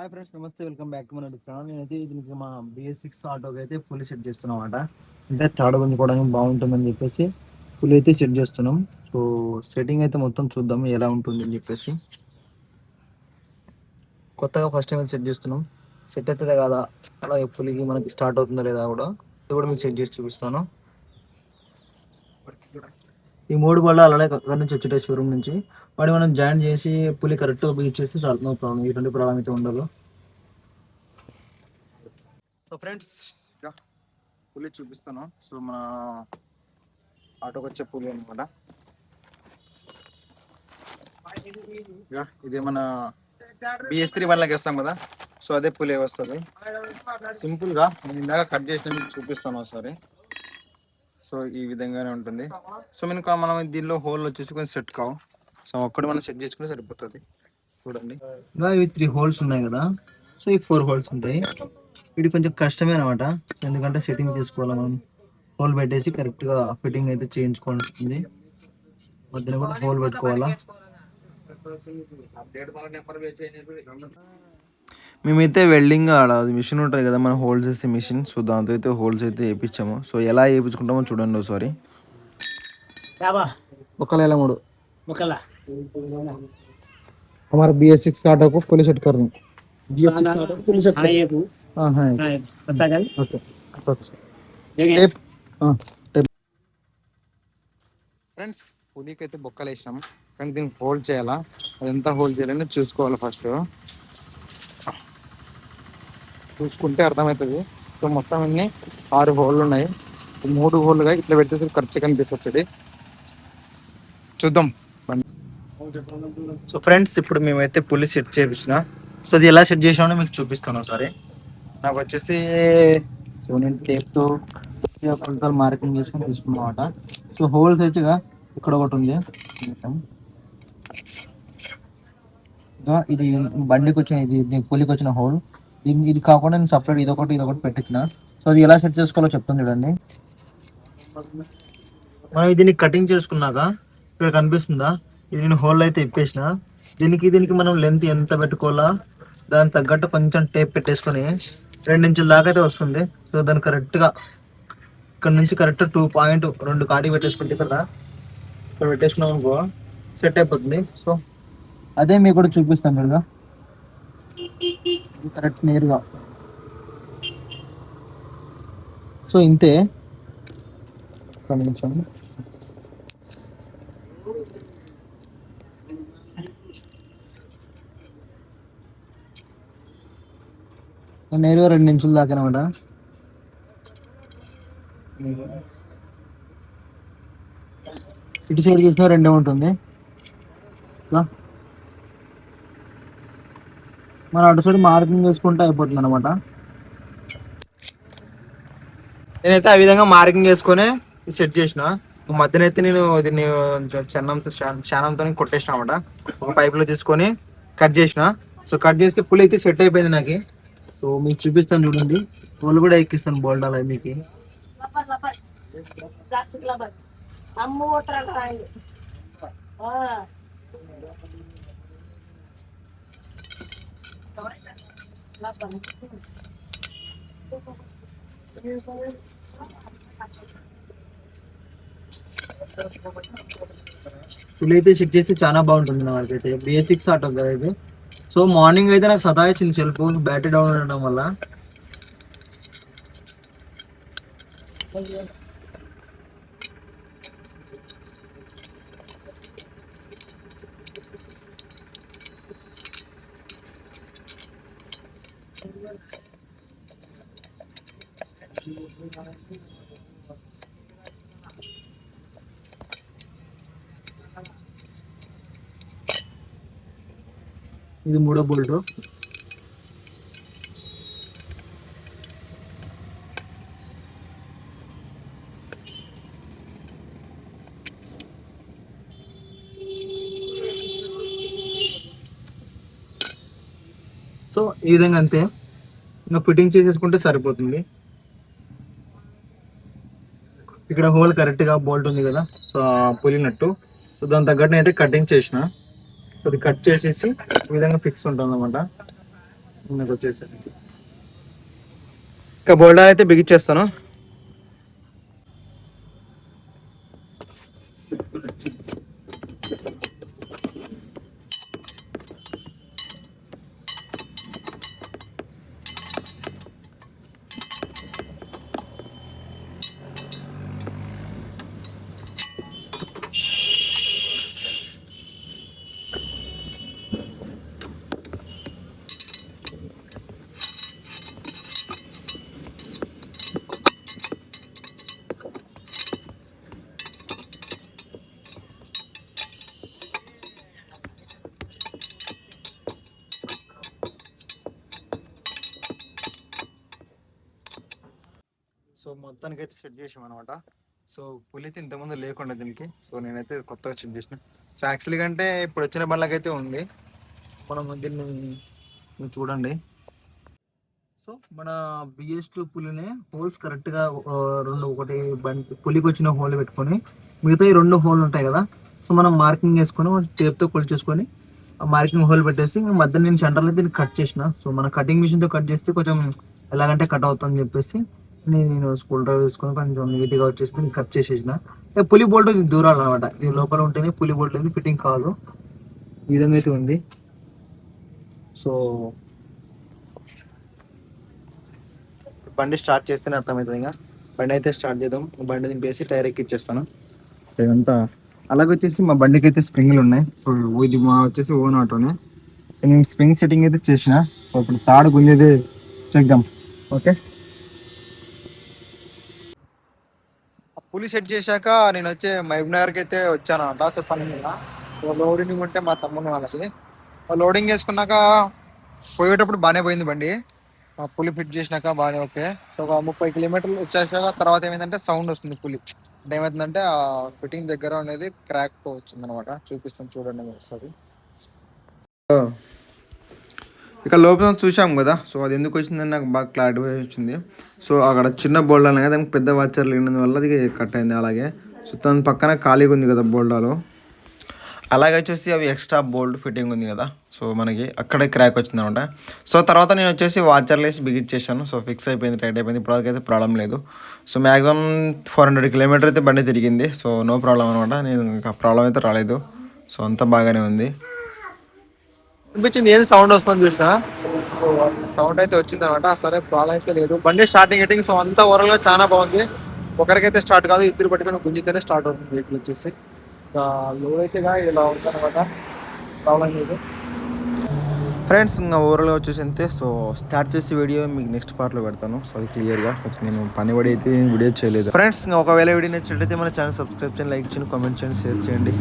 Hi friends నమస్తే welcome back to మన channel నేనైతే దీనికి మా బిఎస్ సిక్స్ ఆటోకి అయితే పులి సెట్ చేస్తున్నాం అన్నమాట అంటే థర్డ్ గుంజుకోవడానికి బాగుంటుందని చెప్పేసి పులి అయితే సెట్ చేస్తున్నాం. సో సెట్టింగ్ అయితే మొత్తం చూద్దాం ఎలా ఉంటుంది అని చెప్పేసి. కొత్తగా ఫస్ట్ టైం అయితే సెట్ చేస్తున్నాం. సెట్ అవుతుందా కదా అలాగే పులికి మనకి స్టార్ట్ అవుతుందా లేదా కూడా. ఇది కూడా మీకు సెట్ చేసి చూపిస్తాను. ఈ మూడు బళ్ళు అలానే అక్కడ నుంచి వచ్చేటాయి షోరూమ్ నుంచి. వాడి మనం జాయిన్ చేసి పులి కరెక్ట్ బీచ్ చేస్తే చాలా నో ప్రాబ్లం. ఎటువంటి ప్రాబ్లం అయితే ఉండదు. సో ఫ్రెండ్స్ పులి చూపిస్తాను. సో మన ఆటోకి వచ్చే పులి అనమాట ఇది మన బిఎస్ త్రీ వన్లకి వేస్తాం కదా. సో అదే పులి వస్తుంది. సింపుల్గా నేను ఇందాక కట్ చేసిన చూపిస్తాను ఒకసారి. సో ఈ విధంగానే ఉంటుంది. సో మనకు మనం దీనిలో హోల్ వచ్చేసి కొంచెం సెట్ కావు. సో ఒక్కటి మనం సెట్ చేసుకుంటే సరిపోతుంది. చూడండి. ఇంకా ఇవి త్రీ హోల్స్ ఉన్నాయి కదా. సో ఈ ఫోర్ హోల్స్ ఉంటాయి. ఇది కొంచెం కష్టమే అనమాట సో ఎందుకంటే సెట్టింగ్ చేసుకోవాలి మనం. హోల్ పెట్టేసి కరెక్ట్గా ఫిట్టింగ్ అయితే చేయించుకోవాల్సింది మధ్యన కూడా హోల్ పెట్టుకోవాలా? మేమైతే వెల్డింగ్ ఆడ అది మిషన్ ఉంటుంది కదా మనం హోల్స్ చేసే మిషన్ సో దాంతో అయితే హోల్స్ అయితే వేయించాము సో ఎలా వేయించుకుంటామో చూడండి ఒకసారి యాబా ఒకవేళ ఎలా మూడు ముక్కల हमारा बी एस सिक्स आटो को पुलिस सेट करनी पुलिस आएगु हाँ हाँ पता चल ओके देखें टेप हाँ ఫ్రెండ్స్ పులికి అయితే బొక్కలు వేసినాం కానీ దీన్ని హోల్డ్ చేయాలా అది ఎంత హోల్డ్ చేయాలని చూసుకోవాలి ఫస్ట్ చూసుకుంటే అర్థమవుతుంది సో మొత్తం అన్ని ఆరు హోళ్ళు ఉన్నాయి. మూడు హోళ్ళుగా ఇట్లా పెడితే ఖర్చు కనిపిస్తుంది. చూద్దాం. సో ఫ్రెండ్స్ ఇప్పుడు మేమైతే పులి సెట్ చేయించిన సో అది ఎలా సెట్ చేసామో మీకు చూపిస్తాను ఒకసారి. నాకు వచ్చేసి నేను టేప్తో కొలతలు మార్కింగ్ చేసుకొని తీసుకున్నమాట సో హోల్స్ వచ్చేగా ఇక్కడ ఒకటి ఉంది. ఇది బండికి వచ్చిన ఇది పులికి వచ్చిన హోల్. దీనికి ఇది కాకుండా నేను సపరేట్ ఇది ఒకటి ఇది ఒకటి పెట్టించిన సో అది ఎలా సెట్ చేసుకోవాలో చెప్తాను చూడండి. మనం దీన్ని కటింగ్ చేసుకున్నాక ఇక్కడ కనిపిస్తుందా? ఇది నేను హోల్ అయితే ఇప్పేసిన. దీనికి దీనికి మనం లెంత్ ఎంత పెట్టుకోవాలా? దానికి తగ్గట్టు కొంచెం టేప్ పెట్టేసుకొని రెండు ఇంచుల దాకా అయితే వస్తుంది. సో దాన్ని కరెక్ట్గా ఇక్కడ నుంచి కరెక్ట్ టూ పాయింట్ రెండు కాటి పెట్టేసుకుంటే ఇక్కడ ఇక్కడ పెట్టేసుకున్నాం అనుకో సెట్ అయిపోతుంది. సో అదే మీకు కూడా చూపిస్తాను కరెక్ట్ నేరుగా. సో ఇంతే. ఒక నిమిషం నేరుగా రెండు నిమిషాలు దాకా అనమాట. ఇటు సైడ్ చూసినా రెండే ఉంటుంది. మన అటు సైడ్ మార్కింగ్ చేసుకుంటే అయిపోతుంది అనమాట నేనైతే ఆ విధంగా మార్కింగ్ చేసుకుని సెట్ చేసిన. మధ్యన అయితే నేను దీన్ని చన్నంతో చానంతో కొట్టేసిన అనమాట ఒక పైప్లో తీసుకొని కట్ చేసిన. సో కట్ చేస్తే పుల్ అయితే సెట్ అయిపోయింది నాకు. సో మీకు చూపిస్తాను చూడండి. పూలు కూడా ఎక్కిస్తాను బోల్డ్ అలా మీకు. వీళ్ళైతే షిఫ్ట్ చేస్తే చాలా బాగుంటుంది మనకైతే బేసిక్స్ ఆటో కదా ఇది సో మార్నింగ్ అయితే నాకు సతాయించింది సెల్ఫ్ బ్యాటరీ డౌన్ ఉండడం వల్ల ఇది మూడో బోల్ట్. సో ఈ విధంగా అంతే. ఇంకా ఫిట్టింగ్ చేసేసుకుంటే సరిపోతుంది. ఇక్కడ హోల్ కరెక్ట్గా బోల్ట్ ఉంది కదా సో పులినట్టు. సో దాని తగ్గట్టు అయితే కటింగ్ చేసిన. సో అది కట్ చేసేసి ఈ విధంగా ఫిక్స్ ఉంటుంది అనమాట ముందుకు వచ్చేసరికి ఇంకా బోల్డా అయితే బిగించేస్తాను. సో మొత్తానికి అయితే సెట్ చేసాం అనమాట సో పులి అయితే ఇంతకుముందు లేకుండా దీనికి. సో నేనైతే కొత్తగా సెట్ చేసిన. సో యాక్చువల్గా అంటే ఇప్పుడు వచ్చిన బండ్లకైతే ఉంది. మనం దీన్ని చూడండి. సో మన బిఎస్ టూ పులిని హోల్స్ కరెక్ట్గా రెండు ఒకటి బండి పులికి వచ్చిన హోల్ పెట్టుకొని మిగతా ఈ రెండు హోల్ ఉంటాయి కదా సో మనం మార్కింగ్ వేసుకొని టేప్తో కొలిచేసుకొని ఆ మార్కింగ్ హోల్ పెట్టేసి మధ్య నేను సెంటర్లో దీన్ని కట్ చేసిన. సో మన కటింగ్ మిషన్తో కట్ చేస్తే కొంచెం ఎలాగంటే కట్ అవుతుందని చెప్పేసి నేను స్కూల్ డ్రైవ్ తీసుకొని కొంచెం నీట్గా వచ్చేసి నేను కట్ చేసేసిన. పులి బోల్ట్ ఇది దూరాలు అనమాట ఇది లోపల ఉంటేనే పులి బోల్ట్ అనేది ఫిట్టింగ్ కాదు. ఈ విధంగా అయితే ఉంది. సో బండి స్టార్ట్ చేస్తేనే అర్థమవుతుంది ఇంకా. బండి అయితే స్టార్ట్ చేద్దాం. బండి దింపేసి టైర్ ఎక్కిచ్చేస్తాను. ఇదంతా అలాగే వచ్చేసి మా బండికి అయితే స్ప్రింగ్లు ఉన్నాయి. సో ఇది మా వచ్చేసి ఓన్ ఆటోనే. నేను స్ప్రింగ్ సెట్టింగ్ అయితే చేసిన. ఇప్పుడు తాడు గుంజేది చెక్దాం ఓకే? పులి సెట్ చేశాక నేను వచ్చే మహబూబ్ నగర్కి అయితే వచ్చాను. దాసరి పని మీద. లోడింగ్ ఉంటే మా తమ్ముని వాళ్ళకి లోడింగ్ వేసుకున్నాక పోయేటప్పుడు బాగానే పోయింది బండి. ఆ పులి ఫిట్ చేసినాక బాగానే ఓకే. సో ఒక ముప్పై కిలోమీటర్లు వచ్చేసాక తర్వాత ఏమైందంటే సౌండ్ వస్తుంది పులి అంటే ఏమైందంటే ఆ ఫిట్టింగ్ దగ్గర అనేది క్రాక్ వచ్చింది అనమాట చూపిస్తాను చూడండి ఒకసారి. ఇక లోపల చూసాం కదా సో అది ఎందుకు వచ్చిందని నాకు బాగా క్లారిటీ వచ్చింది. సో అక్కడ చిన్న బోల్డ్ అనే కదా దానికి పెద్ద వాచర్లు లేనందు వల్ల అది కట్ అయింది అలాగే. సో దాని పక్కన ఖాళీగా ఉంది కదా బోల్డాలో అలాగే వచ్చేసి అవి ఎక్స్ట్రా బోల్డ్ ఫిట్టింగ్ ఉంది కదా సో మనకి అక్కడే క్రాక్ వచ్చింది అనమాట. సో తర్వాత నేను వచ్చేసి వాచర్లు వేసి బిగిచ్చేసాను సో ఫిక్స్ అయిపోయింది టైట్ అయిపోయింది ఇప్పటివరకు అయితే ప్రాబ్లం లేదు. So maximum four hundred kilometer అయితే బండి తిరిగింది. సో నో ప్రాబ్లం అనమాట నేను ఇంకా ప్రాబ్లం అయితే రాలేదు. సో అంతా బాగానే ఉంది. అనిపించింది. ఏది సౌండ్ వస్తుందని చూసిన? సౌండ్ అయితే వచ్చింది అనమాట సరే ప్రాబ్లం అయితే లేదు. బండి స్టార్టింగ్ ఎట్టింగ్ సో అంతా ఓవరాల్గా చాలా బాగుంది. ఒకరికైతే స్టార్ట్ కాదు ఇద్దరు పట్టుకొని గుంజితేనే స్టార్ట్ అవుతుంది వెహికల్ వచ్చేసి. లో అయితే ఇలా ఉంటుంది అనమాట ప్రాబ్లం లేదు. ఫ్రెండ్స్ ఇంకా ఓవరాల్గా వచ్చేసి అంతే. సో స్టార్ట్ చేసి వీడియో మీకు నెక్స్ట్ పార్ట్లో పెడతాను. సో అది క్లియర్గా కొంచెం నేను పని పడి అయితే వీడియో చేయలేదు. ఫ్రెండ్స్ ఇంకా ఒకవేళ వీడియో నచ్చినట్లయితే మన ఛానల్ సబ్స్క్రైబ్ చేయండి లైక్ చేయండి కామెంట్ చేయండి షేర్ చేయండి.